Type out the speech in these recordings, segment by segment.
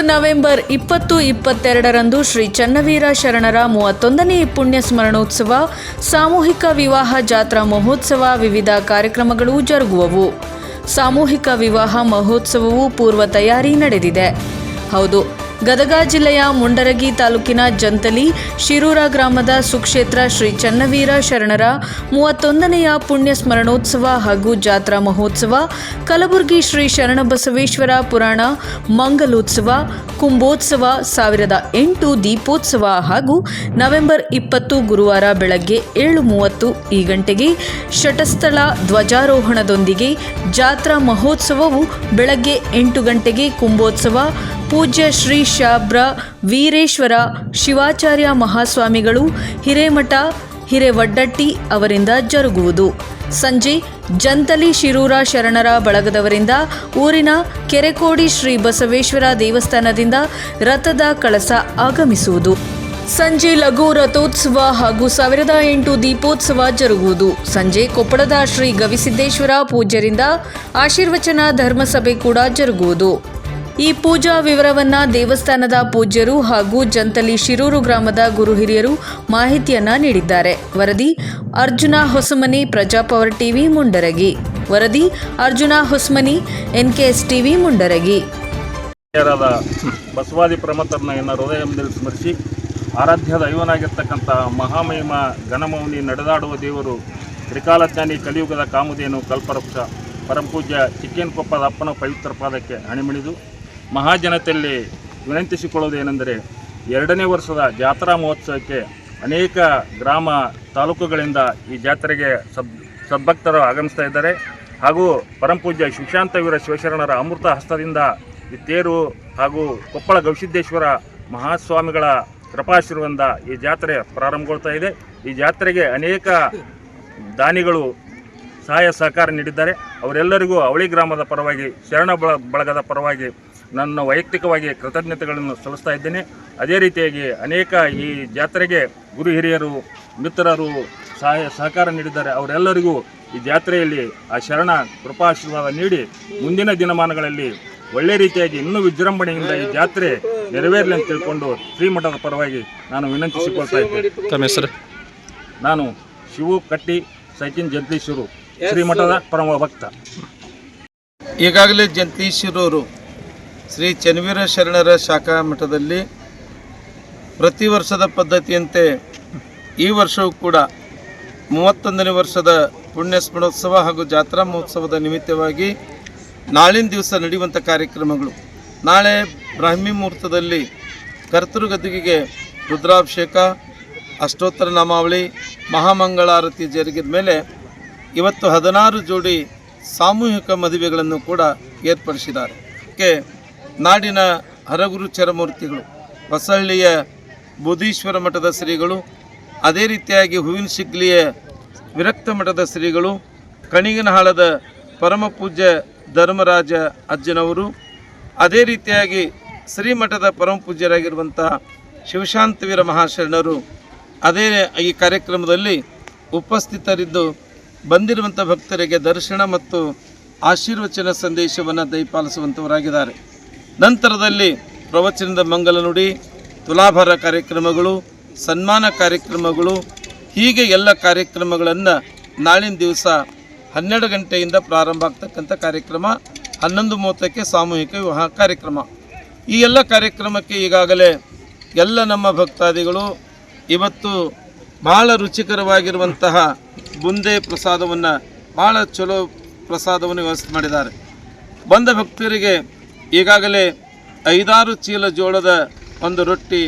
November ಇಪ್ಪತ್ತು, ಇಪ್ಪತ್ತೆರಡರಂದು ಶ್ರೀ ಚನ್ನವೀರ ಶರಣರ ಮೂವತ್ತೊಂದನೇ ಪುಣ್ಯ ಸ್ಮರಣೋತ್ಸವ ಸಾಮೂಹಿಕ ವಿವಾಹ ಜಾತ್ರಾ ಮಹೋತ್ಸವ ವಿವಿಧ ಕಾರ್ಯಕ್ರಮಗಳು ಜರುಗುವವು. ಸಾಮೂಹಿಕ ವಿವಾಹ ಮಹೋತ್ಸವವು ಪೂರ್ವ ತಯಾರಿ ನಡೆದಿದೆ. ಹೌದು ಗದಗ ಜಿಲ್ಲೆಯ ಮುಂಡರಗಿ ತಾಲೂಕಿನ ಜಂತಲಿ, ಶಿರೂರ ಗ್ರಾಮದ ಸುಕ್ಷೇತ್ರ ಶ್ರೀ ಚನ್ನವೀರ ಶರಣರ ಮೂವತ್ತೊಂದನೆಯ ಪುಣ್ಯ ಸ್ಮರಣೋತ್ಸವ ಹಾಗೂ ಜಾತ್ರಾ ಮಹೋತ್ಸವ, ಕಲಬುರಗಿ ಶ್ರೀ ಶರಣಬಸವೇಶ್ವರ ಪುರಾಣ, ಮಂಗಲೋತ್ಸವ, ಕುಂಭೋತ್ಸವ, ಸಾವಿರದ ಎಂಟು ದೀಪೋತ್ಸವ ಹಾಗೂ ನವೆಂಬರ್ ಇಪ್ಪತ್ತು ಗುರುವಾರ ಬೆಳಗ್ಗೆ ಏಳು ಮೂವತ್ತು ಈ ಗಂಟೆಗೆ ಶಟಸ್ಥಳ ಧ್ವಜಾರೋಹಣದೊಂದಿಗೆ ಜಾತ್ರಾ ಮಹೋತ್ಸವವು ಬೆಳಗ್ಗೆ ಎಂಟು ಗಂಟೆಗೆ ಕುಂಭೋತ್ಸವ ಪೂಜ್ಯ ಶ್ರೀ ಶಾಬ್ರ ವೀರೇಶ್ವರ ಶಿವಾಚಾರ್ಯ ಮಹಾಸ್ವಾಮಿಗಳು, ಹಿರೇಮಠ, ಹಿರೇವಡ್ಡಟ್ಟಿ ಅವರಿಂದ ಜರುಗುವುದು. ಸಂಜೆ ಜಂತಲಿ ಶಿರೂರ ಶರಣರ ಬಳಗದವರಿಂದ ಊರಿನ ಕೆರೆಕೋಡಿ ಶ್ರೀ ಬಸವೇಶ್ವರ ದೇವಸ್ಥಾನದಿಂದ ರಥದ ಕಳಸ ಆಗಮಿಸುವುದು. ಸಂಜೆ ಲಘು ರಥೋತ್ಸವ ಹಾಗೂ ಸಾವಿರದ ಎಂಟು ದೀಪೋತ್ಸವ ಜರುಗುವುದು. ಸಂಜೆ ಕೊಪ್ಪಳದ ಶ್ರೀ ಗವಿಸಿದ್ದೇಶ್ವರ ಪೂಜ್ಯರಿಂದ ಆಶೀರ್ವಚನ ಧರ್ಮಸಭೆ ಕೂಡ ಜರುಗುವುದು. ಈ ಪೂಜಾ ವಿವರವನ್ನ ದೇವಸ್ಥಾನದ ಪೂಜ್ಯರು ಹಾಗೂ ಜಂತಲಿ ಶಿರೂರು ಗ್ರಾಮದ ಗುರು ಹಿರಿಯರು ಮಾಹಿತಿಯನ್ನ ನೀಡಿದ್ದಾರೆ. ವರದಿ, ಅರ್ಜುನ ಹೊಸಮನಿ ಪ್ರಜಾಪವರ್ ಟಿವಿ ಮುಂಡರಗಿ. ವರದಿ, ಅರ್ಜುನ ಹೊಸಮನಿ ಎನ್ಕೆಎಸ್ ಟಿವಿ ಮುಂಡರಗಿ ಬಸವಾದಿ ಪ್ರಮತರನ್ನ ಹೃದಯ ಸ್ಮರಿಸಿ ಆರಾಧ್ಯ ದೈವನಾಗಿರ್ತಕ್ಕಂಥ ಮಹಾಮಹಿಮ ಘನಮೌನಿ ನಡೆದಾಡುವ ದೇವರು ತ್ರಿಕಾಲಜ್ಞಾನಿ ಕಲಿಯುಗದ ಕಾಮಧೇನು ಕಲ್ಪವೃಕ್ಷ, ಪರಮಪೂಜ್ಯ ಚಿಕ್ಕೇನಕೊಪ್ಪದ ಅಪ್ಪನ ಪವಿತ್ರ ಪಾದಕ್ಕೆ ಹಣಿಮಿಣಿದು. ಮಹಾಜನತೆಯಲ್ಲಿ ವಿನಂತಿಸಿಕೊಳ್ಳುವುದೇನೆಂದರೆ ಎರಡನೇ ವರ್ಷದ ಜಾತ್ರಾ ಮಹೋತ್ಸವಕ್ಕೆ ಅನೇಕ ಗ್ರಾಮ ತಾಲೂಕುಗಳಿಂದ ಈ ಜಾತ್ರೆಗೆ ಸಬ್ ಸದ್ಭಕ್ತರು ಆಗಮಿಸ್ತಾ ಇದ್ದಾರೆ. ಹಾಗೂ ಪರಮಪೂಜ್ಯ ವೀರ ಶಿವಶರಣರ ಅಮೃತ ಹಸ್ತದಿಂದ ಈ ತೇರು ಹಾಗೂ ಕೊಪ್ಪಳ ಗವಿಸಿದ್ದೇಶ್ವರ ಮಹಾಸ್ವಾಮಿಗಳ ಕೃಪಾಶೀರ್ವಂದ ಈ ಜಾತ್ರೆ ಪ್ರಾರಂಭಗೊಳ್ತಾ ಇದೆ. ಈ ಜಾತ್ರೆಗೆ ಅನೇಕ ದಾನಿಗಳು ಸಹಾಯ ಸಹಕಾರ ನೀಡಿದ್ದಾರೆ. ಅವರೆಲ್ಲರಿಗೂ ಅವಳಿ ಗ್ರಾಮದ ಪರವಾಗಿ ಶರಣ ಬಳ, ಬಳಗದ ಪರವಾಗಿ ನನ್ನ ವೈಯಕ್ತಿಕವಾಗಿ ಕೃತಜ್ಞತೆಗಳನ್ನು ಸಲ್ಲಿಸ್ತಾ ಇದ್ದೇನೆ. ಅದೇ ರೀತಿಯಾಗಿ ಅನೇಕ ಈ ಜಾತ್ರೆಗೆ ಗುರು ಹಿರಿಯರು ಮಿತ್ರರು ಸಹಾಯ ಸಹಕಾರ ನೀಡಿದ್ದಾರೆ. ಅವರೆಲ್ಲರಿಗೂ ಈ ಜಾತ್ರೆಯಲ್ಲಿ ಆ ಶರಣ ಕೃಪಾಶೀರ್ವಾದ ನೀಡಿ ಮುಂದಿನ ದಿನಮಾನಗಳಲ್ಲಿ ಒಳ್ಳೆ ರೀತಿಯಾಗಿ ಇನ್ನೂ ವಿಜೃಂಭಣೆಯಿಂದ ಈ ಜಾತ್ರೆ ನೆರವೇರಲಿ ಅಂತ ತಿಳ್ಕೊಂಡು ಶ್ರೀಮಠದ ಪರವಾಗಿ ನಾನು ವಿನಂತಿಸಿಕೊಳ್ತಾ ಇದ್ದೇನೆ. ತಮ್ಮ ಹೆಸರು? ನಾನು ಶಿವು ಕಟ್ಟಿ ಸೈಕಿನ್ ಜಗದೀಶ್ವರು ಶ್ರೀಮಠದ ಪರಮ ಭಕ್ತ ಈಗಾಗಲೇ ಜಂತೀಶ್ವರವರು ಶ್ರೀ ಚನ್ವೀರ ಶರಣರ ಶಾಖಾ ಮಠದಲ್ಲಿ ಪ್ರತಿ ವರ್ಷದ ಪದ್ಧತಿಯಂತೆ ಈ ವರ್ಷವೂ ಕೂಡ ಮೂವತ್ತೊಂದನೇ ವರ್ಷದ ಪುಣ್ಯ ಸ್ಮರಣೋತ್ಸವ ಹಾಗೂ ಜಾತ್ರಾ ಮಹೋತ್ಸವದ ನಿಮಿತ್ತವಾಗಿ ನಾಳಿನ ದಿವಸ ನಡೆಯುವಂಥ ಕಾರ್ಯಕ್ರಮಗಳು. ನಾಳೆ ಬ್ರಾಹ್ಮಿ ಮುಹೂರ್ತದಲ್ಲಿ ಕರ್ತೃಗದ್ದಿಗೆ ರುದ್ರಾಭಿಷೇಕ, ಅಷ್ಟೋತ್ತರ ನಾಮಾವಳಿ, ಮಹಾಮಂಗಳಾರತಿ ಜರುಗಿದ ಮೇಲೆ ಇವತ್ತು ಹದಿನಾರು ಜೋಡಿ ಸಾಮೂಹಿಕ ಮದುವೆಗಳನ್ನು ಕೂಡ ಏರ್ಪಡಿಸಿದ್ದಾರೆ. ನಾಡಿನ ಹರಗುರು ಚರಮೂರ್ತಿಗಳು ಹೊಸಹಳ್ಳಿಯ ಬುಧೀಶ್ವರ ಮಠದ ಶ್ರೀಗಳು, ಅದೇ ರೀತಿಯಾಗಿ ಹೂವಿನ ಶಿಗ್ಲಿಯ ವಿರಕ್ತ ಮಠದ ಶ್ರೀಗಳು, ಕಣಿಗನಹಾಳದ ಪರಮ ಪೂಜ್ಯ ಧರ್ಮರಾಜ ಅಜ್ಜನವರು, ಅದೇ ರೀತಿಯಾಗಿ ಶ್ರೀಮಠದ ಪರಮ ಪೂಜ್ಯರಾಗಿರುವಂತಹ ಶಿವಶಾಂತವೀರ ಮಹಾಶರಣರು, ಅದೇ ಈ ಕಾರ್ಯಕ್ರಮದಲ್ಲಿ ಉಪಸ್ಥಿತರಿದ್ದು ಬಂದಿರುವಂಥ ಭಕ್ತರಿಗೆ ದರ್ಶನ ಮತ್ತು ಆಶೀರ್ವಚನ ಸಂದೇಶವನ್ನು ದಯಪಾಲಿಸುವಂಥವರಾಗಿದ್ದಾರೆ. ನಂತರದಲ್ಲಿ ಪ್ರವಚನದ ಮಂಗಲ ನುಡಿ, ತುಲಾಭಾರ ಕಾರ್ಯಕ್ರಮಗಳು, ಸನ್ಮಾನ ಕಾರ್ಯಕ್ರಮಗಳು, ಹೀಗೆ ಎಲ್ಲ ಕಾರ್ಯಕ್ರಮಗಳನ್ನು ನಾಳಿನ ದಿವಸ ಹನ್ನೆರಡು ಗಂಟೆಯಿಂದ ಪ್ರಾರಂಭ ಆಗ್ತಕ್ಕಂಥ ಕಾರ್ಯಕ್ರಮ, ಹನ್ನೊಂದು ಮೂವತ್ತಕ್ಕೆ ಸಾಮೂಹಿಕ ವಿವಾಹ ಕಾರ್ಯಕ್ರಮ. ಈ ಎಲ್ಲ ಕಾರ್ಯಕ್ರಮಕ್ಕೆ ಈಗಾಗಲೇ ಎಲ್ಲ ನಮ್ಮ ಭಕ್ತಾದಿಗಳು ಇವತ್ತು ಭಾಳ ರುಚಿಕರವಾಗಿರುವಂತಹ ಬುಂದೆ ಪ್ರಸಾದವನ್ನು ಭಾಳ ಚಲೋ ಪ್ರಸಾದವನ್ನು ವ್ಯವಸ್ಥೆ ಮಾಡಿದ್ದಾರೆ. ಬಂದ ಭಕ್ತರಿಗೆ ಈಗಾಗಲೇ ಐದಾರು ಚೀಲ ಜೋಳದ ಒಂದು ರೊಟ್ಟಿ,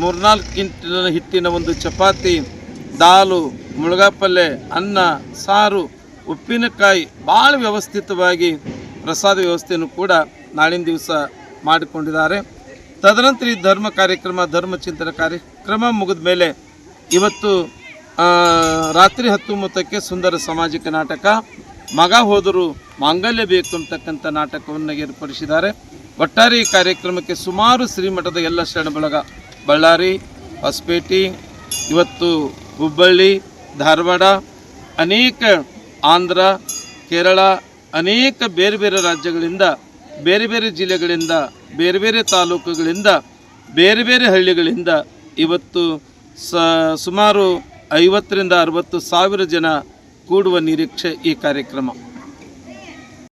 ಮೂರ್ನಾಲ್ಕು ಕಿಂಟಿನ ಹಿಟ್ಟಿನ ಒಂದು ಚಪಾತಿ, ದಾಲು, ಮುಳುಗಾಪಲ್ಲೆ, ಅನ್ನ, ಸಾರು, ಉಪ್ಪಿನಕಾಯಿ ಭಾಳ ವ್ಯವಸ್ಥಿತವಾಗಿ ಪ್ರಸಾದ ವ್ಯವಸ್ಥೆಯನ್ನು ಕೂಡ ನಾಳಿನ ದಿವಸ ಮಾಡಿಕೊಂಡಿದ್ದಾರೆ. ತದನಂತರ ಈ ಧರ್ಮ ಕಾರ್ಯಕ್ರಮ, ಧರ್ಮ ಚಿಂತನ ಕಾರ್ಯಕ್ರಮ ಮುಗಿದ ಮೇಲೆ ಇವತ್ತು ರಾತ್ರಿ ಹತ್ತು ಮೂವತ್ತಕ್ಕೆ ಸುಂದರ ಸಾಮಾಜಿಕ ನಾಟಕ ಮಗ ಹೋದರು ಮಾಂಗಲ್ಯ ಬೇಕು ಅಂತಕ್ಕಂಥ ನಾಟಕವನ್ನು ಏರ್ಪಡಿಸಿದ್ದಾರೆ. ಒಟ್ಟಾರೆ ಈ ಕಾರ್ಯಕ್ರಮಕ್ಕೆ ಸುಮಾರು ಶ್ರೀಮಠದ ಎಲ್ಲ ಶರಣ ಬಳಗ, ಬಳ್ಳಾರಿ, ಹೊಸಪೇಟೆ, ಇವತ್ತು ಹುಬ್ಬಳ್ಳಿ, ಧಾರವಾಡ, ಅನೇಕ ಆಂಧ್ರ, ಕೇರಳ, ಅನೇಕ ಬೇರೆ ಬೇರೆ ರಾಜ್ಯಗಳಿಂದ, ಬೇರೆ ಬೇರೆ ಜಿಲ್ಲೆಗಳಿಂದ, ಬೇರೆ ಬೇರೆ ತಾಲೂಕುಗಳಿಂದ, ಬೇರೆ ಬೇರೆ ಹಳ್ಳಿಗಳಿಂದ ಇವತ್ತು ಸುಮಾರು ಐವತ್ತರಿಂದ ಅರವತ್ತು ಸಾವಿರ ಜನ ಕೂಡುವ ನಿರೀಕ್ಷೆ ಈ ಕಾರ್ಯಕ್ರಮ